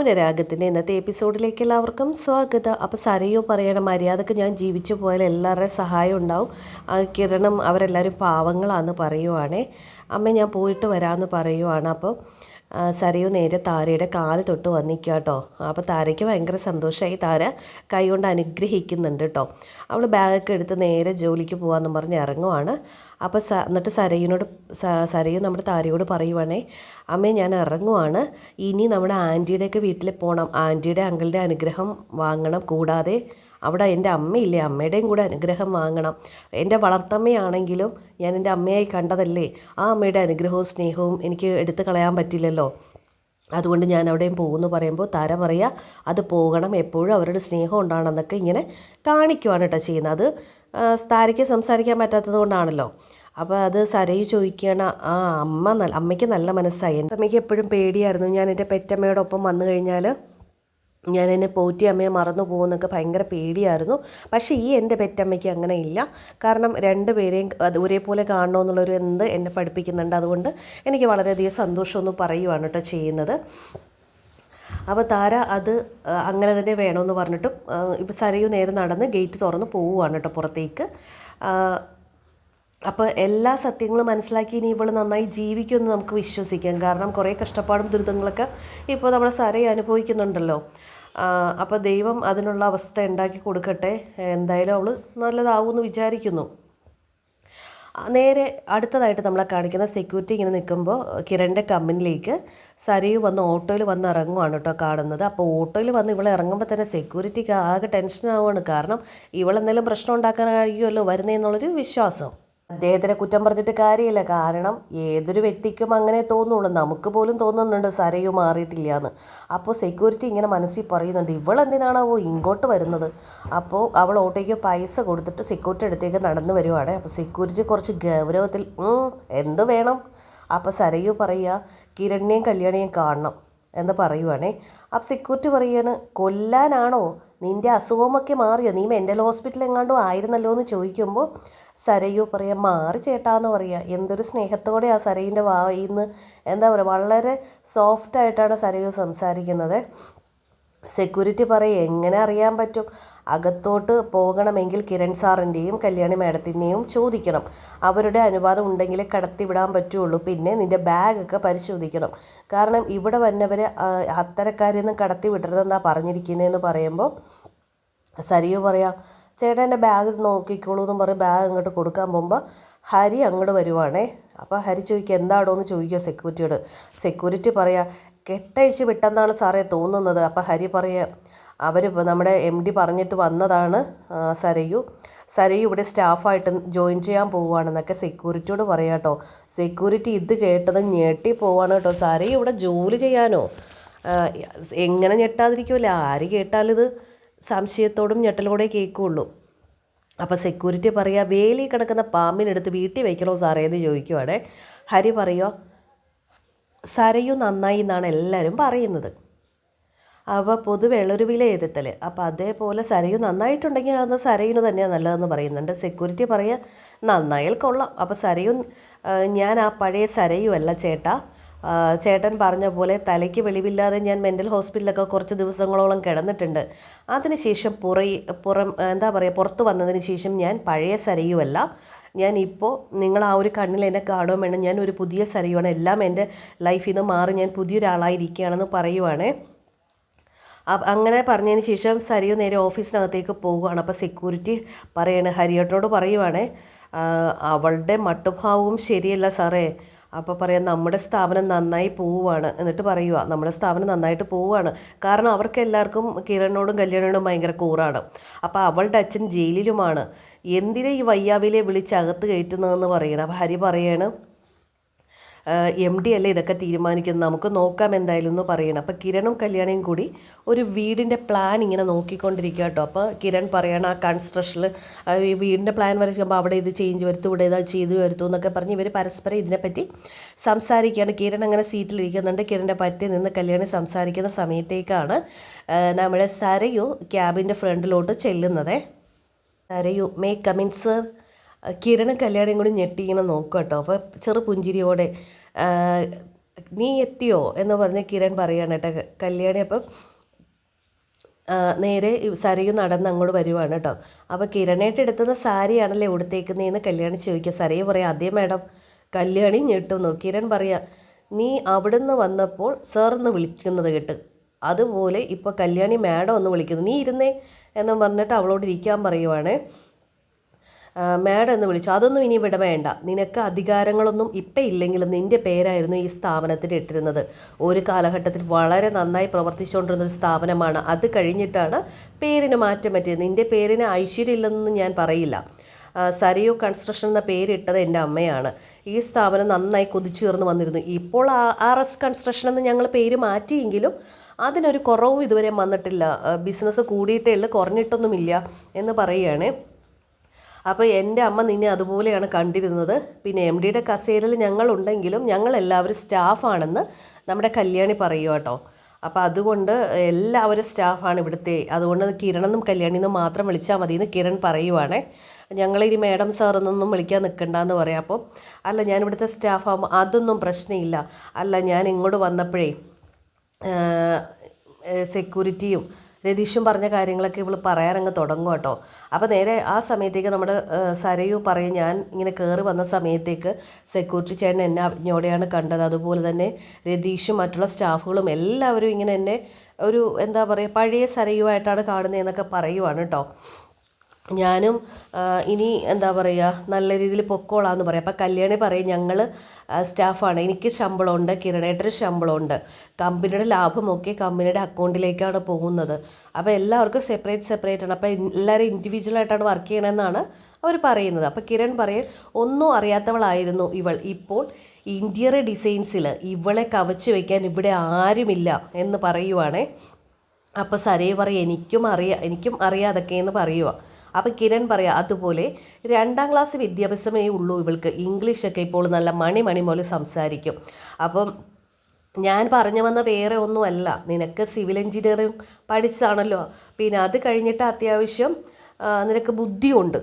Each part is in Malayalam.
മൗനരാഗത്തിന്റെ ഇന്നത്തെ എപ്പിസോഡിലേക്ക് എല്ലാവർക്കും സ്വാഗതം. അപ്പോൾ സരയോ പറയണ മര്യാദയ്ക്ക് ഞാൻ ജീവിച്ചു പോയാൽ എല്ലാവരുടെയും സഹായം ഉണ്ടാവും. ആ കിരണം അവരെല്ലാവരും പാവങ്ങളാണെന്ന് പറയുവാണേ. അമ്മ ഞാൻ പോയിട്ട് വരാമെന്ന് പറയുവാണ്. അപ്പോൾ സരയു നേരെ താരയുടെ കാൽ തൊട്ട് വന്നിക്കുക കേട്ടോ അപ്പോൾ താരയ്ക്ക് ഭയങ്കര സന്തോഷമായി താര കൈ കൊണ്ട് അനുഗ്രഹിക്കുന്നുണ്ട് കേട്ടോ അവൾ ബാഗൊക്കെ എടുത്ത് നേരെ ജോലിക്ക് പോകാമെന്നും പറഞ്ഞ് ഇറങ്ങുവാണ് അപ്പോൾ സ എന്നിട്ട് സരയുനോട് സരയു നമ്മുടെ താരയോട് പറയുവാണേ അമ്മേ ഞാൻ ഇറങ്ങുവാണ് ഇനി നമ്മുടെ ആന്റിയുടെയൊക്കെ വീട്ടിൽ പോകണം ആന്റിയുടെ അങ്കിളുടെ അനുഗ്രഹം വാങ്ങണം. കൂടാതെ അവിടെ എന്റെ അമ്മയില്ലേ അമ്മയുടെയും കൂടെ അനുഗ്രഹം വാങ്ങണം. എന്റെ വളർത്തമ്മയാണെങ്കിലും ഞാൻ എന്റെ അമ്മയായി കണ്ടതല്ലേ ആ അമ്മയുടെ അനുഗ്രഹവും സ്നേഹവും എനിക്ക് എടുത്തു കളയാൻ പറ്റില്ലല്ലോ. അതുകൊണ്ട് ഞാൻ അവിടെയും പോകുമെന്ന് പറയുമ്പോൾ താര പറയുക അത് പോകണം എപ്പോഴും അവരുടെ സ്നേഹം ഉണ്ടാണെന്നൊക്കെ ഇങ്ങനെ കാണിക്കുവാണ് കേട്ടോ ചെയ്യുന്നത്. അത് താരയ്ക്ക് സംസാരിക്കാൻ പറ്റാത്തത് കൊണ്ടാണല്ലോ. അപ്പോൾ അത് സരയു ചോദിക്കുകയാണ് ആ അമ്മ നല്ല അമ്മയ്ക്ക് നല്ല മനസ്സായി. എന്റെ അമ്മയ്ക്ക് എപ്പോഴും പേടിയായിരുന്നു. ഞാൻ എന്റെ പെറ്റമ്മയോടൊപ്പം വന്നു കഴിഞ്ഞാൽ ഞാൻ എന്നെ പോറ്റി അമ്മയെ മറന്നു പോകുന്നൊക്കെ ഭയങ്കര പേടിയായിരുന്നു. പക്ഷേ ഈ എന്റെ പെറ്റമ്മയ്ക്ക് അങ്ങനെ ഇല്ല. കാരണം രണ്ട് പേരെയും അത് ഒരേപോലെ കാണണമെന്നുള്ളൊരു എന്ത് എന്നെ പഠിപ്പിക്കുന്നുണ്ട്. അതുകൊണ്ട് എനിക്ക് വളരെയധികം സന്തോഷമൊന്നും പറയുവാണ് കേട്ടോ ചെയ്യുന്നത്. അപ്പോൾ താര അത് അങ്ങനെ തന്നെ വേണമെന്ന് പറഞ്ഞിട്ടും ഇപ്പോൾ സരയു നേരെ നടന്ന് ഗേറ്റ് തുറന്ന് പോവുകയാണ് കേട്ടോ പുറത്തേക്ക്. അപ്പോൾ എല്ലാ സത്യങ്ങളും മനസ്സിലാക്കി ഇനി ഇവൾ നന്നായി ജീവിക്കുമെന്ന് നമുക്ക് വിശ്വസിക്കാം. കാരണം കുറേ കഷ്ടപ്പാടും ദുരിതങ്ങളൊക്കെ ഇപ്പോൾ നമ്മുടെ സരയെ അനുഭവിക്കുന്നുണ്ടല്ലോ. അപ്പോൾ ദൈവം അതിനുള്ള അവസ്ഥ ഉണ്ടാക്കി കൊടുക്കട്ടെ. എന്തായാലും അവൾ നല്ലതാവുമെന്ന് വിചാരിക്കുന്നു. നേരെ അടുത്തതായിട്ട് നമ്മളെ കാണിക്കുന്ന സെക്യൂരിറ്റി ഇങ്ങനെ നിൽക്കുമ്പോൾ കിരണിന്റെ കമ്പനിയിലേക്ക് സരയു വന്ന് ഓട്ടോയിൽ വന്ന് ഇറങ്ങുവാണ് കേട്ടോ കാണുന്നത്. അപ്പോൾ ഓട്ടോയിൽ വന്ന് ഇവളെ ഇറങ്ങുമ്പോൾ തന്നെ സെക്യൂരിറ്റിക്ക് ആകെ ടെൻഷനാവുകയാണ് കാരണം ഇവളെന്തെങ്കിലും പ്രശ്നം ഉണ്ടാക്കാൻ കഴിയുമല്ലോ വരുന്നതെന്നുള്ളൊരു വിശ്വാസം. അദ്ദേഹത്തിനെ കുറ്റം പറഞ്ഞിട്ട് കാര്യമില്ല. കാരണം ഏതൊരു വ്യക്തിക്കും അങ്ങനെ തോന്നുള്ളൂ. നമുക്ക് പോലും തോന്നുന്നുണ്ട് സരയു മാറിയിട്ടില്ല എന്ന് അപ്പോൾ സെക്യൂരിറ്റി ഇങ്ങനെ മനസ്സിൽ പറയുന്നുണ്ട്. ഇവളെന്തിനാണാവോ ഇങ്ങോട്ട് വരുന്നത്? അപ്പോൾ അവൾ ഓട്ടോയ്ക്ക് പൈസ കൊടുത്തിട്ട് സെക്യൂരിറ്റി അടുത്തേക്ക് നടന്നു വരുവാണ്. അപ്പോൾ സെക്യൂരിറ്റി കുറച്ച് ഗൗരവത്തിൽ "ഉം, എന്ത് വേണം? അപ്പോൾ സരയു പറയുക കിരണിനെയും കല്യാണിയും കാണണം എന്ന് പറയുവാണേ. അപ്പോൾ സെക്യൂരിറ്റി പറയാണ് കൊല്ലാനാണോ നിന്റെ അസുഖമൊക്കെ മാറിയോ? നീ മെന്റൽ ഹോസ്പിറ്റലിൽ എങ്ങാണ്ടും ആയിരുന്നല്ലോ എന്ന് ചോദിക്കുമ്പോൾ സരയു പറയാം മാറി ചേട്ടാന്ന് പറയുക എന്തൊരു സ്നേഹത്തോടെ ആ സരയിന്റെ വായിന്ന് എന്താ പറയുക വളരെ സോഫ്റ്റായിട്ടാണ് സരയു സംസാരിക്കുന്നത്. സെക്യൂരിറ്റി പറയും എങ്ങനെ അറിയാൻ പറ്റും? അകത്തോട്ട് പോകണമെങ്കിൽ കിരൺ സാറിന്റെയും കല്യാണി മാഡത്തിന്റെയും ചോദിക്കണം. അവരുടെ അനുവാദം ഉണ്ടെങ്കിലേ കടത്തിവിടാൻ പറ്റുള്ളൂ. പിന്നെ നിന്റെ ബാഗൊക്കെ പരിശോധിക്കണം. കാരണം ഇവിടെ വന്നവരെ അത്തരക്കാരെയൊന്നും കടത്തി വിടരുതെന്നാണ് പറഞ്ഞിരിക്കുന്നതെന്ന് പറയുമ്പോൾ സരിയോ പറയാം ചേട്ടൻ എന്റെ ബാഗ് നോക്കിക്കോളൂ എന്ന് പറഞ്ഞ് ബാഗ് അങ്ങോട്ട് കൊടുക്കാൻ പോകുമ്പോൾ ഹരി അങ്ങോട്ട് വരുവാണേ. അപ്പോൾ ഹരി ചോദിക്കുക എന്താണോ എന്ന് ചോദിക്കുക സെക്യൂരിറ്റിയോട്. സെക്യൂരിറ്റി പറയാ കെട്ടഴിച്ച് വിട്ടെന്നാണ് സാറേ തോന്നുന്നത്. അപ്പോൾ ഹരി പറയുക അവർ നമ്മുടെ എം ഡി പറഞ്ഞിട്ട് വന്നതാണ് സരയു. സരയു ഇവിടെ സ്റ്റാഫായിട്ട് ജോയിൻ ചെയ്യാൻ പോവുകയാണെന്നൊക്കെ സെക്യൂരിറ്റിയോട് പറയാം കേട്ടോ സെക്യൂരിറ്റി ഇത് കേട്ടത് ഞെട്ടി പോവാണ് കേട്ടോ സരയു ഇവിടെ ജോലി ചെയ്യാനോ? എങ്ങനെ ഞെട്ടാതിരിക്കുമല്ലോ ആര് കേട്ടാലിത് സംശയത്തോടും ഞെട്ടലോടെ കേൾക്കുള്ളൂ. അപ്പോൾ സെക്യൂരിറ്റി പറയുക വേലി കിടക്കുന്ന പാമ്പിനെടുത്ത് വീട്ടിൽ വയ്ക്കണോ സാറേ എന്ന് ചോദിക്കുവാണേ. ഹരി പറയുക സരയു നന്നായി എന്നാണ് എല്ലാവരും പറയുന്നത്. അപ്പോൾ പൊതുവെ ഉള്ളൊരു വിലയിരുത്തൽ അപ്പോൾ അതേപോലെ സരയു നന്നായിട്ടുണ്ടെങ്കിൽ അത് സരയുന് തന്നെയാണ് നല്ലതെന്ന് പറയുന്നുണ്ട്. സെക്യൂരിറ്റി പറയുക നന്നായാൽ കൊള്ളാം. അപ്പോൾ സരയു ഞാൻ ആ പഴയ സരയു ചേട്ട. ചേട്ടാ ചേട്ടൻ പറഞ്ഞ പോലെ തലയ്ക്ക് വെളിവില്ലാതെ ഞാൻ മെന്റൽ ഹോസ്പിറ്റലൊക്കെ കുറച്ച് ദിവസങ്ങളോളം കിടന്നിട്ടുണ്ട്. അതിനുശേഷം പുറയി പുറം എന്താ പറയുക പുറത്തു വന്നതിന് ശേഷം ഞാൻ പഴയ സരയുമല്ല ഞാൻ ഇപ്പോൾ നിങ്ങൾ ആ ഒരു കണ്ണിൽ എന്നെ കാണുമ്പോൾ വേണം ഞാൻ ഒരു പുതിയ സരയുവാണ്. എല്ലാം എന്റെ ലൈഫിൽ നിന്ന് മാറി ഞാൻ പുതിയൊരാളായിരിക്കുകയാണെന്ന് പറയുവാണേ. അങ്ങനെ പറഞ്ഞതിന് ശേഷം സരിയു നേരെ ഓഫീസിനകത്തേക്ക് പോവുകയാണ്. അപ്പോൾ സെക്യൂരിറ്റി പറയാണ് ഹരിയേട്ടനോട് പറയുവാണേ "ആ, അവളുടെ മട്ടുഭാവവും ശരിയല്ല സാറേ. അപ്പോൾ പറയാം നമ്മുടെ സ്ഥാപനം നന്നായി പോവുകയാണ് എന്നിട്ട് പറയുക നമ്മുടെ സ്ഥാപനം നന്നായിട്ട് പോവുകയാണ് കാരണം അവർക്ക് എല്ലാവർക്കും കിരണിനോടും കല്യാണിനോടും ഭയങ്കര കൂറാണ്. അപ്പോൾ അവളുടെ അച്ഛൻ ജയിലിലുമാണ്. എന്തിനാ ഈ വയ്യാവിലെ വിളിച്ച് അകത്ത് കയറ്റുന്നതെന്ന് പറയണം? അപ്പോൾ ഹരി പറയാണ് എം ഡി അല്ലേ ഇതൊക്കെ തീരുമാനിക്കുന്നത്? നമുക്ക് നോക്കാം എന്തായാലും എന്ന് പറയണം അപ്പോൾ കിരണും കല്യാണിയും കൂടി ഒരു വീടിന്റെ പ്ലാൻ ഇങ്ങനെ നോക്കിക്കൊണ്ടിരിക്കുക കേട്ടോ അപ്പോൾ കിരൺ പറയണം ആ ഈ വീടിന്റെ പ്ലാൻ വരയ്ക്കുമ്പോൾ അവിടെ ഇത് ചേഞ്ച് വരുത്തും ഇവിടെ ഇതാ ചെയ്ത് വരുത്തും എന്നൊക്കെ പറഞ്ഞ് ഇവർ പരസ്പരം ഇതിനെപ്പറ്റി സംസാരിക്കുകയാണ്. കിരൺ അങ്ങനെ സീറ്റിലിരിക്കുന്നുണ്ട്. കിരണിന്റെ പറ്റി നിന്ന് കല്യാണി സംസാരിക്കുന്ന സമയത്തേക്കാണ് നമ്മുടെ സരയു ക്യാബിന്റെ ഫ്രണ്ടിലോട്ട് ചെല്ലുന്നത്. Sarayu may come in sir കിരണും കല്യാണിയും കൂടി ഞെട്ടി ഇങ്ങനെ നോക്കുക കേട്ടോ. അപ്പോൾ ചെറു പുഞ്ചിരിയോടെ നീ എത്തിയോ? എന്ന് പറഞ്ഞ് കിരൺ പറയുകയാണ് കേട്ടോ. കല്യാണി അപ്പം നേരെ സരയു നടന്ന് അങ്ങോട്ട് വരുവാണ് കേട്ടോ. അപ്പോൾ കിരണേട്ട് എടുത്തുന്ന സാരിയാണല്ലേ ഉടുത്തേക്കുന്നതെന്ന് കല്യാണി ചോദിക്കുക. സരയു പറയാം അതേ മാഡം. കല്യാണി ഞെട്ടുന്നു. കിരൺ പറയാം നീ അവിടുന്ന് വന്നപ്പോൾ സാർ എന്ന് വിളിക്കുന്നത് കേട്ട്. അതുപോലെ ഇപ്പോൾ കല്യാണി മാഡം ഒന്ന് വിളിക്കുന്നു. നീ ഇരുന്നേ എന്ന് പറഞ്ഞിട്ട് അവളോട് ഇരിക്കാൻ പറയുവാണേ. മാഡം എന്ന് വിളിച്ചു. അതൊന്നും ഇനി ഇവിടെ വേണ്ട. നിനക്ക് അധികാരങ്ങളൊന്നും ഇപ്പം ഇല്ലെങ്കിലും നിന്റെ പേരായിരുന്നു ഈ സ്ഥാപനത്തിൽ ഇട്ടിരുന്നത്. ഒരു കാലഘട്ടത്തിൽ വളരെ നന്നായി പ്രവർത്തിച്ചുകൊണ്ടിരുന്ന ഒരു സ്ഥാപനമാണ്. അത് കഴിഞ്ഞിട്ടാണ് പേരിന് മാറ്റം പറ്റിയത്. നിന്റെ പേരിന് ഐശ്വര്യം ഇല്ലെന്നൊന്നും ഞാൻ പറയില്ല. സരയോ കൺസ്ട്രക്ഷൻ എന്ന പേരിട്ടത് എന്റെ അമ്മയാണ്. ഈ സ്ഥാപനം നന്നായി കുതിച്ചുയർന്നു വന്നിരുന്നു. ഇപ്പോൾ ആർ എസ് കൺസ്ട്രക്ഷൻ എന്ന് ഞങ്ങൾ പേര് മാറ്റിയെങ്കിലും അതിനൊരു കുറവും ഇതുവരെ വന്നിട്ടില്ല. ബിസിനസ് കൂടിയിട്ടേ ഉള്ളൂ കുറഞ്ഞിട്ടൊന്നുമില്ല എന്ന് പറയുകയാണ്. അപ്പോൾ എന്റെ അമ്മ നിന്നെ അതുപോലെയാണ് കണ്ടിരുന്നത്. പിന്നെ എം ഡിയുടെ കസേരയിൽ ഞങ്ങളുണ്ടെങ്കിലും ഞങ്ങളെല്ലാവരും സ്റ്റാഫാണെന്ന് നമ്മുടെ കല്യാണി പറയുക കേട്ടോ. അപ്പോൾ അതുകൊണ്ട് എല്ലാവരും സ്റ്റാഫാണ് ഇവിടുത്തെ. അതുകൊണ്ട് കിരണെന്നും കല്യാണിന്നും മാത്രം വിളിച്ചാൽ മതി എന്ന് കിരൺ പറയുവാണേ. ഞങ്ങളിനി മാഡം സാർ എന്നൊന്നും വിളിക്കാൻ നിൽക്കണ്ടെന്ന് പറയാം. അപ്പോൾ അല്ല ഞാൻ ഇവിടുത്തെ സ്റ്റാഫാകുമ്പോൾ അതൊന്നും പ്രശ്നമില്ല. അല്ല ഞാൻ ഇങ്ങോട്ട് വന്നപ്പോഴേ സെക്യൂരിറ്റിയും രതീഷും പറഞ്ഞ കാര്യങ്ങളൊക്കെ ഇവൾ പറയാനങ്ങ് തുടങ്ങും കേട്ടോ. അപ്പോൾ നേരെ ആ സമയത്തേക്ക് നമ്മുടെ സരയു പറയും ഞാൻ ഇങ്ങനെ കയറി വന്ന സമയത്തേക്ക് സെക്യൂരിറ്റി ചേട്ടൻ എന്നെ അജ്ഞോടെയാണ് കണ്ടത്. അതുപോലെ തന്നെ രതീഷും മറ്റുള്ള സ്റ്റാഫുകളും എല്ലാവരും ഇങ്ങനെ എന്നെ ഒരു എന്താ പറയുക പഴയ സരയുമായിട്ടാണ് കാണുന്നതെന്നൊക്കെ പറയുവാണ് കേട്ടോ. ഞാനും ഇനി എന്താ പറയുക നല്ല രീതിയിൽ പൊക്കോളാന്ന് പറയാം. അപ്പം കല്യാണി പറയും ഞങ്ങൾ സ്റ്റാഫാണ്. എനിക്ക് ശമ്പളമുണ്ട് കിരണേട്ടന് ശമ്പളമുണ്ട്. കമ്പനിയുടെ ലാഭമൊക്കെ കമ്പനിയുടെ അക്കൗണ്ടിലേക്കാണ് പോകുന്നത്. അപ്പോൾ എല്ലാവർക്കും സെപ്പറേറ്റ് സെപ്പറേറ്റ് ആണ്. അപ്പോൾ എല്ലാവരും ഇൻഡിവിജ്വലായിട്ടാണ് വർക്ക് ചെയ്യണമെന്നാണ് അവർ പറയുന്നത്. അപ്പോൾ കിരൺ പറയും ഒന്നും അറിയാത്തവളായിരുന്നു ഇവൾ. ഇപ്പോൾ ഇന്റീരിയർ ഡിസൈൻസിൽ ഇവളെ കവച്ച് വയ്ക്കാൻ ഇവിടെ ആരുമില്ല എന്ന് പറയുവാണേ. അപ്പോൾ സരയ് പറയും എനിക്കും അറിയാം എനിക്കും അറിയാം അതൊക്കെ എന്ന് പറയുക അപ്പോൾ കിരൺ പറയാം അതുപോലെ രണ്ടാം ക്ലാസ് വിദ്യാഭ്യാസമേ ഉള്ളൂ ഇവൾക്ക് ഇംഗ്ലീഷൊക്കെ ഇപ്പോൾ നല്ല മണി മണി പോലെ സംസാരിക്കും. അപ്പം ഞാൻ പറഞ്ഞു വന്ന വേറെ ഒന്നുമല്ല നിനക്ക് സിവിൽ എഞ്ചിനീയറിംഗ് പഠിച്ചതാണല്ലോ. പിന്നെ അത് കഴിഞ്ഞിട്ട് അത്യാവശ്യം നിനക്ക് ബുദ്ധിയുണ്ട്.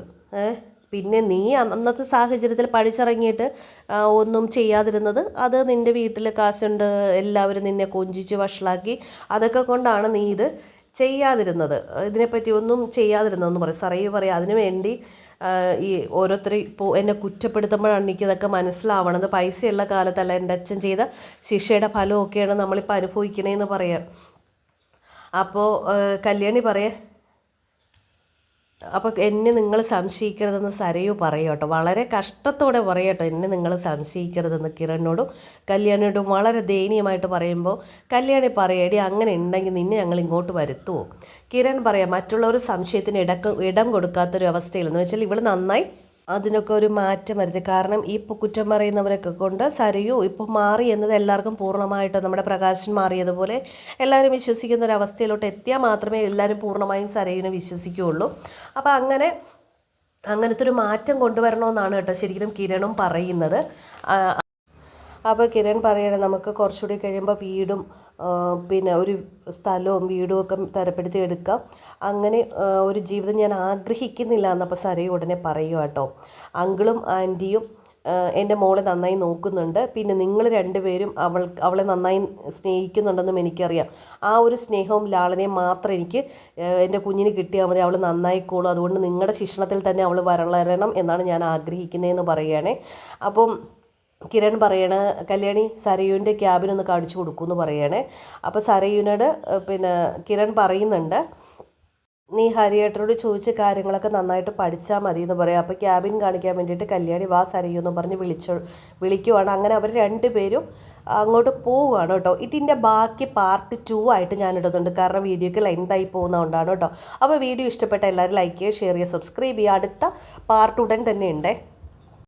പിന്നെ നീ അന്നത്തെ സാഹചര്യത്തിൽ പഠിച്ചിറങ്ങിയിട്ട് ഒന്നും ചെയ്യാതിരുന്നത് അത് നിന്റെ വീട്ടിൽ കാശുണ്ട് എല്ലാവരും നിന്നെ കൊഞ്ചിച്ച് വഷളാക്കി അതൊക്കെ കൊണ്ടാണ് നീ ഇത് ചെയ്യാതിരുന്നത്. ഇതിനെപ്പറ്റി ഒന്നും ചെയ്യാതിരുന്നതെന്ന് പറയും. സറയു പറയും അതിനു വേണ്ടി ഈ ഓരോരുത്തർ ഇപ്പോൾ എന്നെ കുറ്റപ്പെടുത്തുമ്പോഴാണ് എനിക്കിതൊക്കെ മനസ്സിലാവണത്. പൈസയുള്ള കാലത്തല്ല എന്റെ അച്ഛൻ ചെയ്ത ശിക്ഷയുടെ ഫലമൊക്കെയാണ് നമ്മളിപ്പോൾ അനുഭവിക്കണേന്ന് പറയാം. അപ്പോൾ കല്യാണി പറയേ അപ്പോൾ എന്നെ നിങ്ങൾ സംശയിക്കരുതെന്ന് സരയു പറയും കേട്ടോ. വളരെ കഷ്ടത്തോടെ പറയും കേട്ടോ എന്നെ നിങ്ങൾ സംശയിക്കരുതെന്ന് കിരണിനോടും കല്യാണിയോടും വളരെ ദയനീയമായിട്ട് പറയുമ്പോൾ കല്യാണി പറയടി അങ്ങനെ ഉണ്ടെങ്കിൽ നിന്നെ ഞങ്ങൾ ഇങ്ങോട്ട് വരുത്തുമോ കിരൺ പറയാം മറ്റുള്ളവർ സംശയത്തിന് ഇടയ്ക്ക് ഇടം കൊടുക്കാത്തൊരു അവസ്ഥയിൽ എന്ന് വെച്ചാൽ ഇവൾ നന്നായി അതിനൊക്കെ ഒരു മാറ്റം വരുത്തി. കാരണം ഈ കുറ്റം പറയുന്നവരൊക്കെ കൊണ്ട് സരയു ഇപ്പോൾ മാറി എന്നത് എല്ലാവർക്കും പൂർണമായിട്ട് നമ്മുടെ പ്രകാശൻ മാറിയതുപോലെ എല്ലാവരും വിശ്വസിക്കുന്ന ഒരു അവസ്ഥയിലോട്ട് എത്തിയാൽ മാത്രമേ എല്ലാവരും പൂർണമായും സരയുവിനെ വിശ്വസിക്കുകയുള്ളൂ. അപ്പോൾ അങ്ങനെ അങ്ങനത്തെ ഒരു മാറ്റം കൊണ്ടുവരണമെന്നാണ് കേട്ടോ ശരിക്കും കിരണും പറയുന്നത്. അപ്പോൾ കിരൺ പറയണം നമുക്ക് കുറച്ചുകൂടി കഴിയുമ്പോൾ വീടും പിന്നെ ഒരു സ്ഥലവും വീടും ഒക്കെ തരപ്പെടുത്തി എടുക്കാം. അങ്ങനെ ഒരു ജീവിതം ഞാൻ ആഗ്രഹിക്കുന്നില്ല എന്നപ്പോൾ സരയു ഉടനെ പറയുക കേട്ടോ അങ്കിളും ആന്റിയും എന്റെ മോളെ നന്നായി നോക്കുന്നുണ്ട്. പിന്നെ നിങ്ങൾ രണ്ടുപേരും അവൾ അവളെ നന്നായി സ്നേഹിക്കുന്നുണ്ടെന്നും എനിക്കറിയാം. ആ ഒരു സ്നേഹവും ലാളനയും മാത്രം എനിക്ക് എന്റെ കുഞ്ഞിന് കിട്ടിയാൽ മതി. അവൾ നന്നായിക്കോളും അതുകൊണ്ട് നിങ്ങളുടെ ശിക്ഷണത്തിൽ തന്നെ അവൾ വരളരണം എന്നാണ് ഞാൻ ആഗ്രഹിക്കുന്നതെന്ന് പറയുകയാണേ അപ്പം കിരൺ പറയണ കല്യാണി സരയുവിന്റെ ക്യാബിനൊന്ന് കാണിച്ചു കൊടുക്കുമെന്ന് പറയണേ. അപ്പോൾ സരയുവിനോട് പിന്നെ കിരൺ പറയുന്നുണ്ട് നീ ഹരിയേട്ടനോട് ചോദിച്ച കാര്യങ്ങളൊക്കെ നന്നായിട്ട് പഠിച്ചാൽ മതി എന്ന് പറയാം. അപ്പോൾ ക്യാബിൻ കാണിക്കാൻ വേണ്ടിയിട്ട് കല്യാണി വാ സരയു എന്ന് പറഞ്ഞ് വിളിച്ചു വിളിക്കുവാണ്. അങ്ങനെ അവർ രണ്ടുപേരും അങ്ങോട്ട് പോവുകയാണ് കേട്ടോ. ഇതിന്റെ ബാക്കി പാർട്ട് ടു ആയിട്ട് ഞാൻ ഇടുന്നുണ്ട്. കാരണം വീഡിയോക്ക് ലെങ്തായി പോകുന്നതുകൊണ്ടാണ് കേട്ടോ. അപ്പോൾ വീഡിയോ ഇഷ്ടപ്പെട്ട എല്ലാവരും ലൈക്ക് ചെയ്യുക ഷെയർ ചെയ്യുക സബ്സ്ക്രൈബ് ചെയ്യുക. അടുത്ത പാർട്ട് ഉടൻ തന്നെ ഉണ്ടേ.